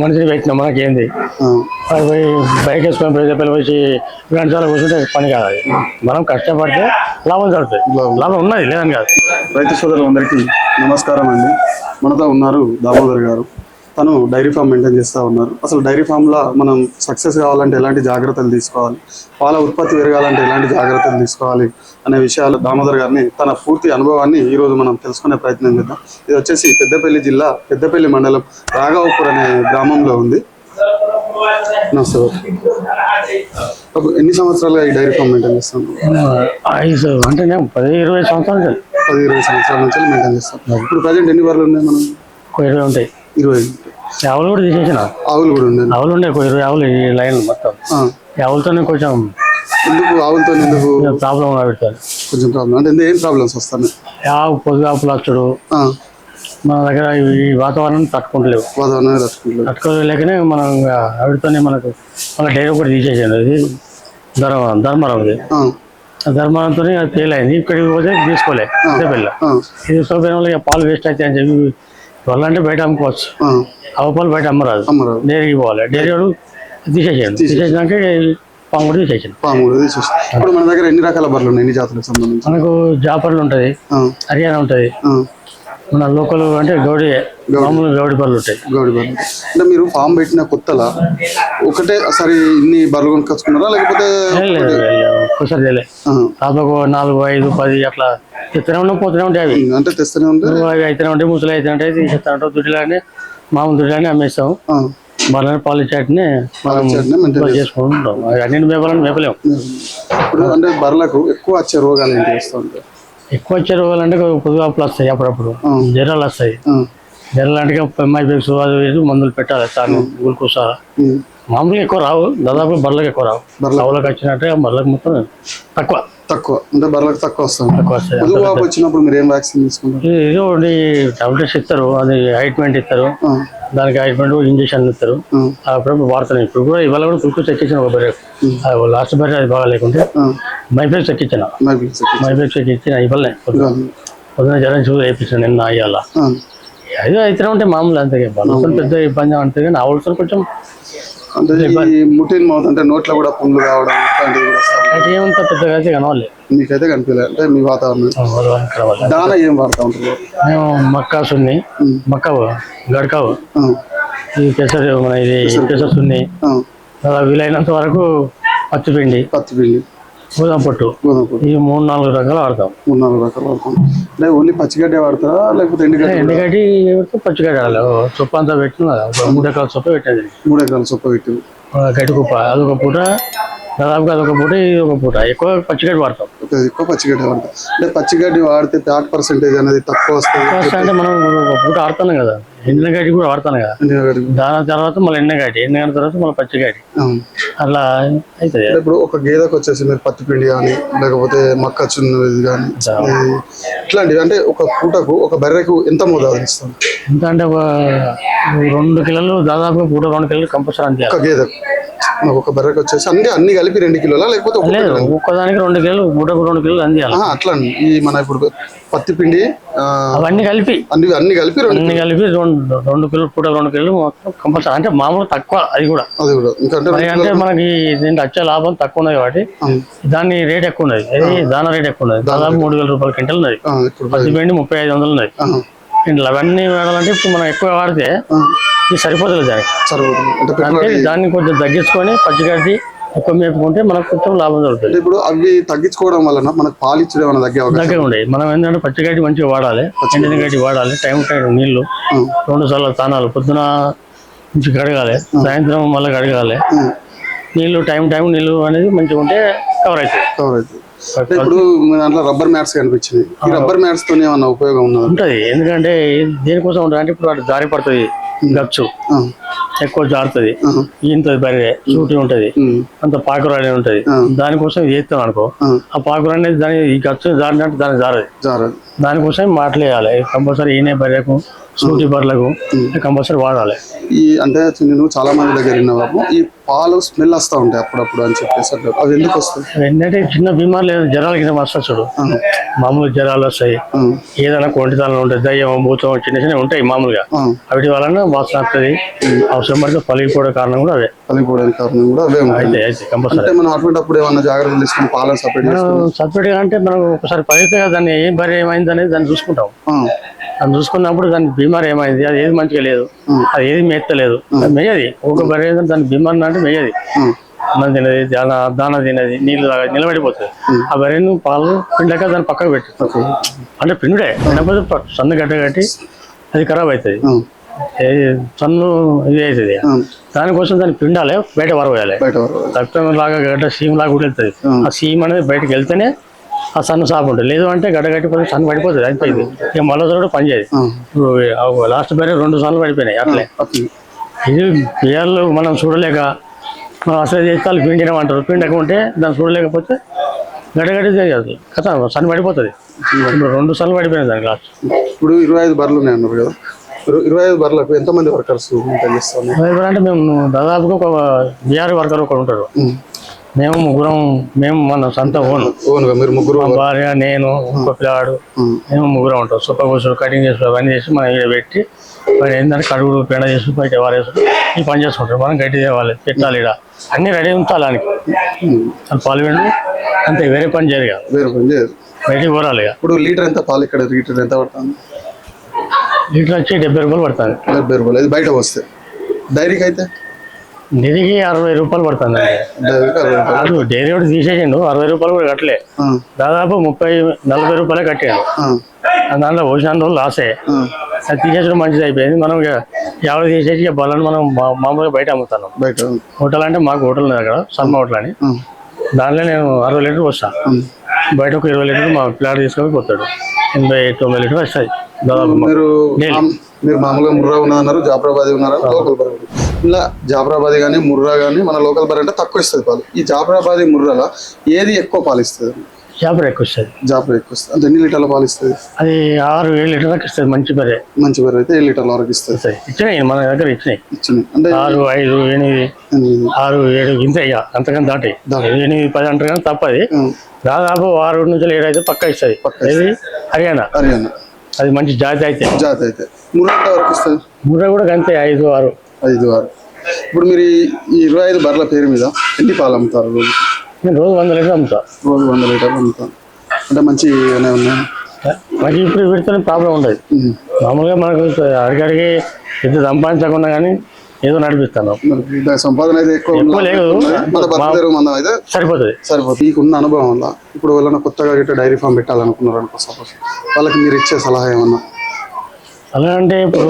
మనిషిని పెట్టిన మనకేంది? వాడు పోయి బైక్ వేసుకొని పిల్లలు వచ్చి గంటలు కూర్చుంటే పని కాదు అది. మనం కష్టపడితే లాభం జరుగుతుంది లాభం. లాభం ఉన్నది లేదని కాదు. రైతు సోదరులందరికీ నమస్కారం అండి. మనతో ఉన్నారు దామోదర్ గారు. తను డైరీ ఫామ్ మెయింటైన్ చేస్తూ ఉన్నారు. అసలు డైరీ ఫామ్లో మనం సక్సెస్ కావాలంటే ఎలాంటి జాగ్రత్తలు తీసుకోవాలి? పాల ఉత్పత్తి పెరగాలంటే ఎలాంటి జాగ్రత్తలు తీసుకోవాలి? అనే విషయాలు దామోదర్ గారిని తన పూర్తి అనుభవాన్ని ఈ రోజు మనం తెలుసుకునే ప్రయత్నం చేద్దాం. ఇది వచ్చేసి పెద్దపల్లి జిల్లా పెద్దపల్లి మండలం రాఘవపూర్ అనే గ్రామంలో ఉంది. నమస్తే ఎన్ని సంవత్సరాలుగా ఈ డైరీ ఫామ్ మెయింటైన్ చేస్తాం? ఐదు అంటే నేను పది ఇరవై సంవత్సరాలు. పది ఇరవై సంవత్సరాల నుంచి మెయింటైన్ చేస్తాం. ఇప్పుడు ప్రజెంట్ ఎన్ని బర్రెలు ఉన్నాయి మనం ఒక ఇరవై ఉంటాయి. ఇరవై. ఆవులు కూడా తీసేసిన? ఆవులు కూడా ఉన్నాయి. ఆవులు ఒక ఇరవై ఆవులు ఈ లైన్ మొత్తం. ఆవులతోనే కొంచెం ఎందుకు ఆవులతో ఎందుకు? ప్రాబ్లం పెడతారు కొంచెం ప్రాబ్లం అంటే ఏం ప్రాబ్లమ్స్ వస్తాయి ఆవు మన దగ్గర ఈ వాతావరణం తట్టుకుంటలేవు. వాతావరణం తట్టుకోలేకనే మనం ఆవిడతోనే మనకు మన డైరీ కూడా తీసేసాను ఇది ధర్మ ధర్మరం ఇది. ఫెయిల్ అయింది. ఇక్కడికి పోతే తీసుకోలే. అదే పిల్ల ఇది ఇక పాలు వేస్ట్ అవుతాయి అని చెప్పి వాళ్ళంటే బయట అమ్ముకోవచ్చు. ఆ, ఆవు పాలు బయట అమ్మరాదు. డైరీకి పోవాలి. డైరీ వాడు తీసేసాను తీసేసినాక పాము కూడా తీసేసాను పాము కూడా తీసేసి ఇప్పుడు మన దగ్గర ఎన్ని రకాల బర్రెలు ఉన్నాయి? ఎన్ని జాతులకు సంబంధించి? మనకు జాపర్లు ఉంటుంది హర్యానా ఉంటుంది మన లోకల్ అంటే గౌడి మామూలు గౌడి పళ్ళు ఉంటాయి. గౌడి బర్రెలు అంటే మీరు ఫామ్ పెట్టిన కొత్తలా? ఒకటే సరే ఇన్ని బర్రెలు కొనుక్కొచ్చుకున్నారా లేకపోతే ఒక్కసారి తెలియదు దాదాపు నాలుగు ఐదు పది అట్లా ఇస్తూనే ఉన్నాం పోతూనే ఉంటాయి అవి. అంటే తెస్తూనే ఉంది అవి అయితేనే ఉంటాయి ముసలి అయితేనే ఉంటాయి తీసేస్తూ ఉంటాం దుడ్డులానే మామూలు దుడ్డులానే అమ్మేస్తాం. ఆ, బర్రెని పాలు చాటిని మనం చేసుకుంటాం అవి అన్నింటి మేపాలని మేపలేము ఇప్పుడు అంటే బర్రెలకు ఎక్కువ వచ్చే రోగాలు ఏంటి వస్తూ ఉంటాయి? ఎక్కువ వచ్చే రోగాలు అంటే పొదుగాపులు వస్తాయి అప్పుడప్పుడు. జ్వరాలు వస్తాయి. జ్వరాలు అంటే ఎంఐబిక్స్ అది మందులు పెట్టాలి తాను గ్లూకోస్ ఉమ్, మామూలుగా ఎక్కువ రావు. దాదాపు బర్రెలకు ఎక్కువ రావు. బర్రెలకు. వచ్చినట్టే బర్రెలకు మొత్తం తక్కువ. తక్కువ అంటే బర్రెలకు తక్కువ వస్తుంది. పొదుగు వాపు వచ్చినప్పుడు మీరు ఏం వ్యాక్సిన్ తీసుకుంటారు? ఒకటి టాబ్లెట్స్ ఇస్తారు అది ఆయింట్మెంట్ ఇస్తారు. దానికి ఆయింట్మెంట్ ఇంజక్షన్ ఇస్తారు. అప్పుడప్పుడు వాడుతున్నాయి ఇప్పుడు కూడా ఇవాళ కూడా గ్లూకోజ్ ఎక్కించిన ఒక బర్రె లాస్ట్ బర్రె అది బాగా లేకుంటే మైఫ్లెక్స్ ఎక్కించిన. మైఫ్లెక్స్ ఎక్కించిన ఇవ్వలే. పొద్దున జ్వరం చూసి వేయించిన నిన్న అయ్యాల అది అయితేనే ఉంటే మామూలు అంతే బలసం పెద్ద ఇబ్బంది అంటే కానీ ఆవులతో కొంచెం అంటే ఈ ముటిన్ మౌత్ అంటే నోట్లో కూడా పుండ్లు కావడం ఇట్లాంటివి కూడా ఏమంత పెద్దగా అయితే కనవాలి మీకైతే కనిపించలేదు అంటే మీ వాతావరణం. దాన ఏం వాడుతూ ఉంటారు? మేము మక్కా సున్ని మక్క గడకావు. ఈ పెసరు మన ఇది పెసరు సున్ని. వీలైనంత వరకు పచ్చిపిండి పత్తి పిండి. గోదాం పొట్టు. గోధుమ పొడి ఈ మూడు నాలుగు రకాలు వాడతాం. మూడు నాలుగు రకాలు వాడతాం. ఓన్లీ పచ్చిగడ్డే వాడతారా? లేకపోతే ఎండుగడ్డ ఎండుగడ్డి పచ్చిగడ్డి చొప్ప అంతా పెట్టిన మూడు రకాల చొప్ప పెట్టేది. మూడు ఎకరాల చొప్ప పెట్టి. ఒక గడ్డి కుప్ప. అదొక పూట దాదాపుగా అదొక పూట ఇది ఒక పూట. ఎక్కువ పచ్చిగడ్డి వాడతాం. ఒక ఎక్కువ పచ్చిగడ్డి వాడతాం. అంటే పచ్చిగడ్డి వాడితే ఫ్యాట్ పర్సెంటేజ్ అనేది తక్కువ వస్తుంది. అంటే మనం పూట ఆడుతాం కదా. ఎండిన గడ్డి కూడా వాడతాను కదా. ఎండుగడ్డి దాని తర్వాత మళ్ళీ ఎండిన గడ్డి ఎండిన తర్వాత మళ్ళీ పచ్చిగడ్డి. అవుతుంది అంటే ఇప్పుడు ఒక గేదెకి వచ్చేసి మీరు పత్తి పిండి కానీ లేకపోతే మక్క చున్నది కానీ ఇట్లాంటివి అంటే ఒక పూటకు ఒక బర్రెకు ఎంత మోతాదు ఇస్తాం ఎంత అంటే ఒక రెండు కిలోలు దాదాపుగా పూట రెండు కిలోలు కంపల్సరీ ఒక గేదెకు. ఒక బర్రెకు వచ్చేసి అన్ని అన్ని కలిపి రెండు కిలోలా లేకపోతే లేదు ఒక్కదానికి రెండు కిలోలు పూటకు రెండు కిలోలు అందియాలి అట్లా ఈ మన ఇప్పుడు పత్తి పిండి అవన్నీ కలిపి. అన్ని అన్ని కలిపి రెండు అన్ని కలిపి రెండు రెండు కిలోలు పూట రెండు కిలోలు కంపల్సరీ. అంటే మామూలు తక్కువ అది కూడా. అది కూడా. అంటే మనకి దీంట్లో వచ్చే లాభం తక్కువ ఉన్నది కాబట్టి. దాని రేట్ ఎక్కువ ఉన్నది. దాని రేట్ ఎక్కువ ఉన్నది. దాదాపు మూడు వేల రూపాయల క్వింటల్ ఉన్నది. పత్తి పిండి ముప్పై ఐదు వందలు ఉన్నది. ఇంట్లో అవన్నీ వాడాలంటే ఇప్పుడు మనం ఎక్కువ వాడితే ఇది సరిపోతుంది దానికి. సరిపోతుంది. దాన్ని కొంచెం తగ్గించుకొని పచ్చిగడ్డి ఎక్కువ మేపుకుంటే మనకు కొంచెం లాభం దొరుకుతుంది అంటే ఇప్పుడు అవి తగ్గించుకోవడం వలన మనకు పాలు ఇచ్చడం తగ్గే అవకాశం దగ్గర ఉండే. మనం ఏంటంటే పచ్చిగడ్డి మంచిగా వాడాలి. ఎండిన గడ్డి వాడాలి. టైం టైం నీళ్ళు రెండు సార్లు తానాలు. పొద్దున నుంచి కడగాలి. సాయంత్రం మళ్ళీ కడగాలి. ఆ, నీళ్ళు టైం టైం నీళ్ళు అనేది మంచిగా ఉంటే కవర్ అవుతుంది. కవర్ అవుతుంది. ఇప్పుడు దాంట్లో రబ్బర్ మ్యాట్స్ కనిపించింది. ఈ రబ్బర్ మ్యాట్స్తో ఏమన్నా ఉపయోగం ఉన్నదా ఉంటుంది. ఎందుకంటే దేనికోసం ఉంటుంది అంటే ఇప్పుడు వాటి జారి పడుతుంది గచ్చు. ఎక్కువ జారుతుంది ఈంతది బరిగే సూటి ఉంటుంది అంత పాకురాని ఉంటుంది. ఆ. దానికోసం చేస్తాం అనుకో ఆ, పాకురు అనేది దాని ఈ గచ్చు జారినట్టు దాని జారదు. దానికోసం మాటలు వేయాలి. కంపల్సరీ ఈయనే బర్రెకు సూటి బర్లకు కంపల్సరీ వాడాలి. ఈ అంటే నేను చాలా మంది దగ్గర విన్నాము ఈ పాలు స్మెల్ వస్తూ ఉంటాయి అప్పుడప్పుడు అని చెప్పేసి అవి ఎందుకు వస్తాయి? ఏంటంటే చిన్న బీమార్లు జ్వరాలు కింద వస్తా చూడు. మామూలు జ్వరాలు వస్తాయి. ఏదైనా కొంటితనం ఉంటుంది దయ్యం భూతం చిన్న చిన్న ఉంటాయి మామూలుగా. వాటి వలన వాసన వస్తుంది. అవసరం పడితే పలిగిపోవడం కారణం కూడా అవే. పలిగిపోవడానికి కారణం కూడా అవే ఉంటాయి. అయితే అయితే కంపల్సరీ. మనం అటువంటిప్పుడు ఏమన్నా జాగ్రత్తలు తీసుకుని పాలను సపరేట్ సపరేట్గా అంటే మనం ఒకసారి పలిగితే దాన్ని ఏం బరి ఏమైంది అనేది దాన్ని చూసుకుంటాం. దాన్ని చూసుకున్నప్పుడు దాని బీమార్ ఏమైంది? అది ఏది మంచిగా లేదు. అది ఏది మెత్తలేదు. అది మెయ్యది ఒక బరి దాని బీమార్ అంటే మెయ్యది అన్నం తినది దాన దాన తినది నీళ్ళు తాగదు నిలబడిపోతుంది. ఆ బరిను పాలు పిండక దాన్ని పక్కకు పెట్టి. అంటే పిండుడే. లేకపోతే ప- సన్న గడ్డ కట్టి అది ఖరాబ్ అవుతుంది. సన్ను ఇది అవుతుంది. దానికోసం దాన్ని పిండాలి బయట వరవేయాలి. రక్తం లాగా గడ్డ సీమ్ లాగా కూడా వెళ్తుంది ఆ సీమ్ అనేది బయటకు వెళ్తేనే ఆ సన్ను సాపు ఉంటుంది లేదు అంటే గడ్డ కట్టిపోతే సన్ను పడిపోతుంది అయిపోయింది. ఇక మళ్ళీ కూడా పని చేయదు ఇప్పుడు లాస్ట్ బేరే రెండు సార్లు పడిపోయినాయి అట్లే. ఇది పిల్లలు మనం చూడలేక మనం అసలు చేస్తాలు పిండినం అంటారు. పిండకుంటే దాన్ని చూడలేకపోతే గడ్డగడ్డ తెలియదు కథ సన్ను పడిపోతుంది. ఇప్పుడు రెండు సార్లు పడిపోయినాయి దానికి లాస్ట్ ఇప్పుడు ఇరవై ఐదు బర్రెలు ఉన్నాయి అన్నారు కదా. ఇరు- ఇరవై ఐదు బర్రెలకు ఎంతమంది వర్కర్స్ అంటే మేము దాదాపుగా ఒక బీఆర్ వర్కర్ ఒకరు ఉంటారు మేము ముగ్గురం మేము మన సొంత ఓను. ఓన్గా మీరు ముగ్గురు మా భార్య నేను ఇంకో పిల్లవాడు మేము ముగ్గురం ఉంటాం. సూపర్ కోసులు కటింగ్ చేసి అవన్నీ చేసి మనం ఇక్కడ పెట్టి మరి ఏంటంటే కడుగులు పెండ చేసి బయట వారేసి ఈ పని చేసుకుంటాం మనం గట్టి తేవాలి పెట్టాలి ఇక్కడ అన్ని రెడీ ఉంచాలి దానికి. పాలు పిండి అంతే వేరే పని చేయరు కాదు వేరే పని చేయదు బయటికి పోరాలి ఇక. ఇప్పుడు లీటర్ ఎంత పాలు ఇక్కడ? లీటర్ ఎంత పడుతుంది? లీటర్ వచ్చి డెబ్బై రూపాయలు పడుతుంది. డెబ్బై రూపాయలు. బయట వస్తే డైరీకి అయితే? నిధికి అరవై రూపాయలు పడుతుంది. అటు డైరీ ఒకటి తీసేసిండు అరవై రూపాయలు కూడా కట్టలే. దాదాపు ముప్పై నలభై రూపాయలే కట్టాడు దాంట్లో పోసిన రోజులు లాసే అది తీసేసడం మంచిది అయిపోయింది మనం ఎవరు తీసేసి బలను మనం మా- మామూలుగా బయట అమ్ముతాను. బయట హోటల్ అంటే మాకు హోటల్ ఉంది అక్కడ శర్మ హోటల్ అని. దాంట్లో నేను అరవై లీటర్ వస్తా ఆ. బయట ఒక ఇరవై లీటర్ మా పిల్లాడు తీసుకొని పోతాడు. ఎనభై తొంభై లీటర్ వస్తాయి. దాదాపు. మీరు మామూలుగా ముర్రా ఉన్నదన్నారు జాఫరాబాద్ ఉన్నారా. ఇలా జాఫరాబాద్ కానీ ముర్రా కానీ మన లోకల్ బర్రె అంటే తక్కువ ఇస్తుంది పాలు. ఈ జాఫరాబాద్ ముర్రాల ఏది ఎక్కువ పాలు ఇస్తుంది? చేపలు ఎక్కువ వస్తుంది జాఫరా ఎక్కువ ఇస్తుంది. అంటే ఎన్ని లీటర్ల పాలు ఇస్తుంది? అది ఆరు ఏడు లీటర్లకు ఇస్తుంది మంచి బరే మంచి బర్రె అయితే ఏడు లీటర్ల వరకు ఇస్తుంది. ఇచ్చినాయి మన దగ్గర ఇచ్చినాయి. ఇచ్చింది అంటే ఆరు ఐదు ఎనిమిది. ఆరు ఏడు ఇంత ఇక. అంతకన్నా దాటి. ఎనిమిది పది అంటారు కానీ తప్పది. దాదాపు ఆరు నుంచి ఏడు అయితే పక్క ఇస్తుంది. ఇది హర్యానా. హర్యానా. అది మంచి జాతి అయితే. జాతి అయితే. ముర్రా వరకు ఇస్తుంది? ముర్ర కూడా అంతే ఐదు ఆరు. ఐదు ఆరు. ఇప్పుడు మీరు ఈ- ఇరవై ఐదు బర్రెల పేరు మీద ఎన్ని పాలు అమ్ముతారు రోజు? నేను రోజు వంద లీటర్ అమ్ముతా. రోజు వంద లీటర్లు అమ్ముతాను అంటే మంచి ఉన్నాయి? ఉన్నాయి మరి ఇప్పుడు పెడితేనే ప్రాబ్లం ఉండదు. మామూలుగా మనకు అడిగడిగి పెద్ద సంపాదించకుండా కానీ ఏదో నడిపిస్తాను. సంపాదన అయితే ఎక్కువ లేదు. సరిపోతుంది. సరిపోతుంది. మీకున్న అనుభవం వల్ల ఇప్పుడు వాళ్ళని కొత్తగా గిట్ట డైరీ ఫామ్ పెట్టాలనుకున్నారు అనుకో సపోజ్ వాళ్ళకి మీరు ఇచ్చే సలహా ఏమన్నా? అలా అంటే ఇప్పుడు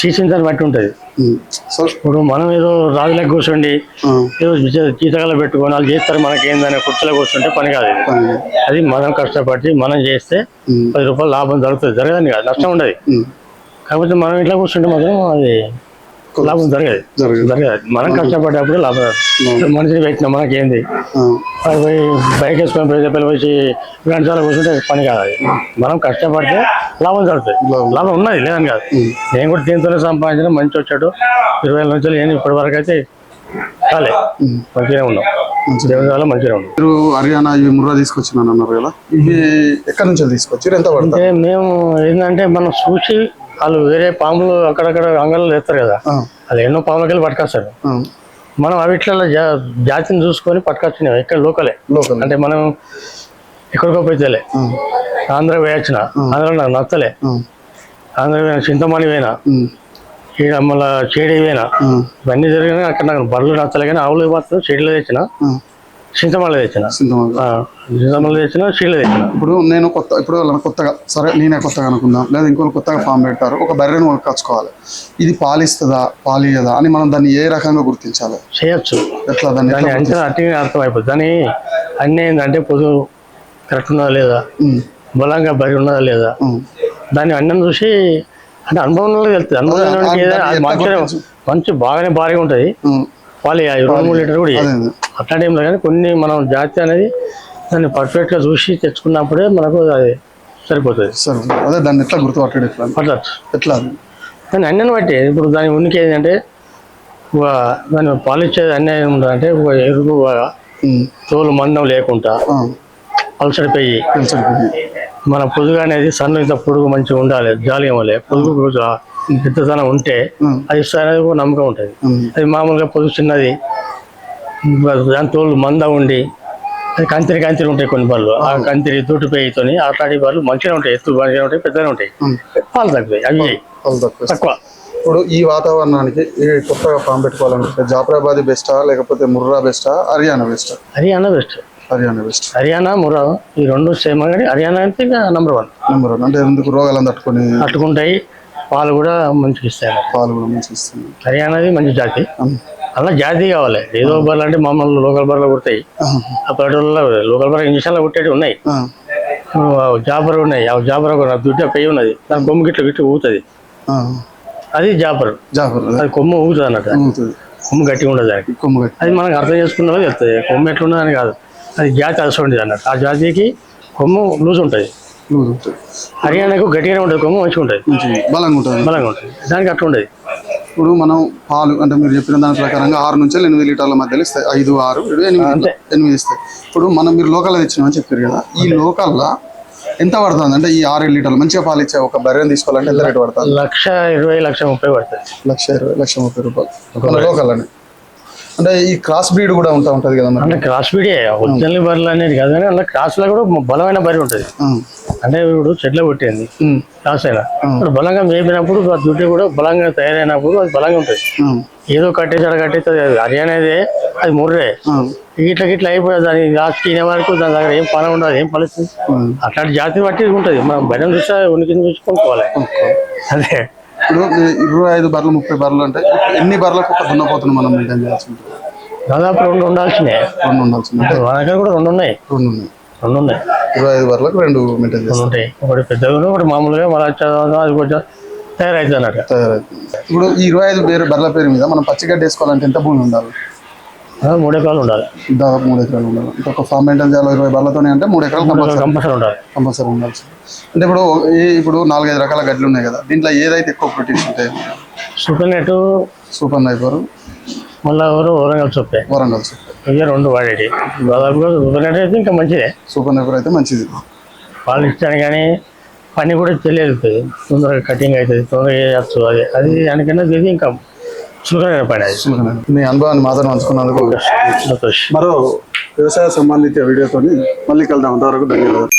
సీజన్ బట్టి ఉంటుంది. ఇప్పుడు మనం ఏదో రాజులకు కూర్చోండి ఏదో జీతకాల పెట్టుకొని వాళ్ళు చేస్తారు మనకి ఏందని కుర్చీలో కూర్చుంటే పని కాదు. అది మనం కష్టపడి మనం చేస్తే. పది రూపాయలు లాభం జరుగుతుంది. జరగదని కాదు నష్టం ఉండదు. కాకపోతే మనం ఇట్లా కూర్చుంటే మాత్రం అది లాభం జరగదు. జరగదు. మనం కష్టపడేటప్పుడు లాభం. మనిషిని పెట్టిన మనకేంది? పోయి బైక్ వేసుకొని ప్రజల వచ్చి గంటసాల కూర్చుంటే పని కాదు మనం కష్టపడితే లాభం జరుగుతుంది. లాభం. ఉన్నది లేదని కాదు. నేను కూడా దీంతోనే సంపాదించిన మంచి వచ్చాడు. ఇరవై వేల నుంచి నేను ఇప్పటి వరకు అయితే కాలే. మంచిగానే ఉన్నాం. మంచిగా. ఉన్నాం. మీరు హర్యానా ఇవి ముర్రా తీసుకొచ్చినాను అన్నారు కదా. ఇవి ఎక్కడి నుంచి తీసుకొచ్చారు? ఎంత మేము ఏంటంటే మనం చూసి వాళ్ళు వేరే పాములు అక్కడక్కడ అంగళ్ళు తెస్తారు కదా. అది ఎన్నో పాములకి వెళ్ళి పట్టుకొస్తారు మనం అవిట్లలో జా జాతిని చూసుకొని పట్టుకొచ్చినాం ఇక్కడ లోకలే. లోకల్. అంటే మనం ఎక్కడికో పోయితేలే. ఆంధ్ర పోయొచ్చిన ఆంధ్ర నాకు నచ్చలే. ఆంధ్ర పోయిన చింతమణి పోయినా ఈడ మళ్ళీ చేడి పోయినా ఇవన్నీ జరిగినాయి అక్కడ నాకు బర్రెలు నచ్చలే కానీ ఆవులు మాత్రం చీడలు తెచ్చిన. చింతమల్లి తెచ్చిన. చింతమల్లి. తెచ్చిన చీడలు తెచ్చిన. ఇప్పుడు నేను కొత్త ఇప్పుడు కొత్తగా సరే నేనే కొత్తగా అనుకుందాం. లేదా ఇంకోళ్ళు కొత్తగా ఫామ్ పెట్టారు. ఒక బర్రెను కొనుక్కొచ్చుకోవాలి. ఇది పాలిస్తుందా పాలియదా అని మనం దాన్ని ఏ రకంగా గుర్తించాలి? చేయొచ్చు. ఎట్లా దాన్ని అంచనా అట్టిగా అర్థమైపోతుంది. దాని అన్నీ ఏంటంటే పొదువు కరెక్ట్ ఉన్నదా లేదా? బలంగా బరి ఉన్నదా లేదా? దాన్ని అన్నం చూసి అంటే అనుభవం ఉన్నోళ్ళకి తెలుస్తుంది. అనుభవం? మంచి బాగానే భారీగా ఉంటుంది. పాలు రెండు మూడు లీటర్ కూడా అట్లాంటి ఏం లేదు కానీ కొన్ని మనం జాతి అనేది దాన్ని పర్ఫెక్ట్గా చూసి తెచ్చుకున్నప్పుడే మనకు అది సరిపోతుంది. సరే అదే దాన్ని ఎట్లా గుర్తుపట్టడం ఎట్లా? కానీ అన్నిని బట్టి ఇప్పుడు దాని ఉనికి ఏంటంటే దాన్ని పాలిచ్చేది అన్యాయం ఉంటుందంటే ఒక ఎరుగు. తోలు మందం లేకుండా పలసడిపోయి తెలిసిపోయింది. మన పొదుగు అనేది సన్న ఇంత పొడుగు మంచిగా ఉండాలి. జాలి ఇవ్వాలి పొదుగు పెద్దతనం ఉంటే. అది ఒక నమ్మకం ఉంటుంది. అది మామూలుగా పొదుగు చిన్నది దాని తోలు మంద ఉండి అది కంతిరి కంతిరి ఉంటాయి కొన్ని బళ్ళు. ఆ కంతిరి తోటిపోయితోని అట్లాంటి బళ్ళు మంచిగా ఉంటాయి ఎత్తు మంచిగా ఉంటాయి పెద్దగా ఉంటాయి. పాలు తగ్గుతాయి అవి తక్కువ. ఇప్పుడు ఈ వాతావరణానికి కొత్తగా ఫామ్ పెట్టుకోవాలనుకుంటే జాఫరాబాద్ బెస్టా లేకపోతే ముర్రా బెస్టా హర్యానా బెస్టా? హర్యానా బెస్ట్. హర్యానా బెస్ట్. హర్యానా మురా ఈ రెండు సేమ్ హర్యానా అంటే ఇంకా నెంబర్ వన్ నెంబర్ వన్ అంటే ఎందుకు రోగాలను తట్టుకొని అట్టుకుంటాయి పాలు కూడా మంచిగా ఇస్తాయి. పాలు కూడా మంచి ఇస్తుంది హర్యానాది మంచి జాతి. అలా జాతి కావాలి. ఏదో బర్రెలు అంటే మామూలు లోకల్ బర్రెలు కుడతాయి. ఆ పల్లెటూళ్ళలో లోకల్ బర్రె ఇంజక్షన్లో కుట్టేవి ఉన్నాయి. జాబర్ ఉన్నాయి. ఆ జాబర్ దుడ్డ పెయ్యి ఉన్నది. దాని కొమ్ము గిట్ల గిట్ల ఊగుతుంది. ఆ. అది జాబర్ జాఫర్ అదే. కొమ్ము ఊగుతుంది అన్నట్టు. కొమ్ము గట్టిగా ఉండదు దానికి. కొమ్ము కట్టి అది మనకు అర్థం చేసుకున్న వాళ్ళు చెప్తుంది కొమ్ము ఎట్లున్నదని కాదు. అది జాతి అలసండిది అన్నట్టు. ఆ జాతికి కొమ్ము లూజ్ ఉంటుంది. ఊగుతుంది హర్యానాకు గట్టిగానే ఉంటుంది కొమ్ము మంచిగా ఉంటుంది. మంచి బలంగా ఉంటుంది. బలంగా ఉంటుంది. దానికి అట్లా ఉండదు. ఇప్పుడు మనం పాలు అంటే మీరు చెప్పిన దాని ప్రకారంగా ఆరు నుంచి ఎనిమిది లీటర్ల మధ్యలో ఇస్తాయి. ఐదు ఆరు ఎనిమిది. ఎనిమిది ఇస్తాయి. ఇప్పుడు మనం మీరు లోకల్ తెచ్చినామని చెప్పారు కదా ఈ లోకల్లో ఎంత పడుతుంది? అంటే ఈ ఆరు లీటర్లు మంచిగా పాలు ఇచ్చే ఒక బర్రెని తీసుకోవాలంటే ఎంత రేటు పడుతుంది? లక్ష ఇరవై లక్ష ముప్పై పడుతుంది. లక్ష ఇరవై లక్ష ముప్పై రూపాయలు. లోకల్ అని అంటే ఈ క్రాస్ బ్రీడ్ కూడా ఉంటా ఉంటది కదా అంటే క్రాస్ బీడే ఒరిజినల్ బర్రెలు అనేది కాదు కానీ అలా క్రాస్లో కూడా బలమైన బర్రె ఉంటుంది. అంటే ఇప్పుడు చెట్లు కొట్టింది. క్రాస్ అయినా బలంగా మేపినప్పుడు ఆ దుడ్డు కూడా బలంగా తయారైనప్పుడు అది బలంగా ఉంటుంది. ఏదో కట్టేసాడ కట్టేస్తుంది. అది హర్యానాదే అది ముర్రే. ఇట్లా గిట్ల అయిపోయి దాని లాస్ట్ తినే వరకు దాని దగ్గర ఏం పని ఉండదు ఏం పరిస్థితి? ఆ. అట్లాంటి జాతి బట్టి ఉంటుంది. మనం బలం చూస్తే ఉనికిని చూసుకొనుకోవాలి అదే. ఇప్పుడు ఇరవై ఐదు బర్రెలు ముప్పై బర్రెలు అంటే ఎన్ని బర్రెలకు ఒక దున్నపోతును మనం మెయింటైన్ చేయాల్సి ఉంటుంది దాదాపు రెండు ఉండాల్సినే రెండు ఉండాల్సింది. అంటే మా దగ్గర కూడా రెండు ఉన్నాయి. రెండు ఉన్నాయి. రెండు ఉన్నాయి. ఇరవై ఐదు బర్రెలకు రెండు మెయింటైన్ చేస్తాం. ఉంటాయి. ఒకటి పెద్దగా ఒకటి మామూలుగా చదవడం అది కొంచెం తయారైతుంది అన్నట్టు. తయారైతుంది. ఇప్పుడు ఈ ఇరవై ఐదు పేరు బర్రెల పేరు మీద మనం పచ్చిగడ్డ వేసుకోవాలంటే ఎంత భూమి ఉండాలి? మూడు ఎకరాలు ఉండాలి. దాదాపు మూడు ఎకరాలు ఉండాలి. అంటే ఒక ఫామ్ మెయింటైన్ చేయాలి ఇరవై బర్రెలతోనే అంటే మూడు ఎకరాలు కంపల్సరీ కంపల్సరీ. ఉండాలి. కంపల్సరీ ఉండాల్సి అంటే ఇప్పుడు ఇప్పుడు నాలుగైదు రకాల గడ్డలు ఉన్నాయి కదా దీంట్లో ఏదైతే ఎక్కువ ప్రోటీన్స్ ఉంటాయి? సూపర్ నెట్ సూపర్ నైపర్ మళ్ళీ ఎవరు? వరంగల్ చొప్పే వరంగల్ సూపర్. ఇవి రెండు వాడేటి దాదాపుగా సూపర్ నెట్ అయితే ఇంకా మంచిదే. సూపర్ నైపర్ అయితే మంచిది. వాళ్ళు ఇచ్చాను కానీ పని కూడా తెలియదుతుంది తొందరగా కటింగ్ అవుతుంది తొందరగా చేయచ్చు అది. అది దానికన్నా ఇది ఇంకా అది సులువుగానే. మీ అనుభవాన్ని మాతో పంచుకున్నందుకు మరో వ్యవసాయ సంబంధిత వీడియోతోని మళ్ళీ కలుద్దాం. అంతవరకు ధన్యవాదాలు.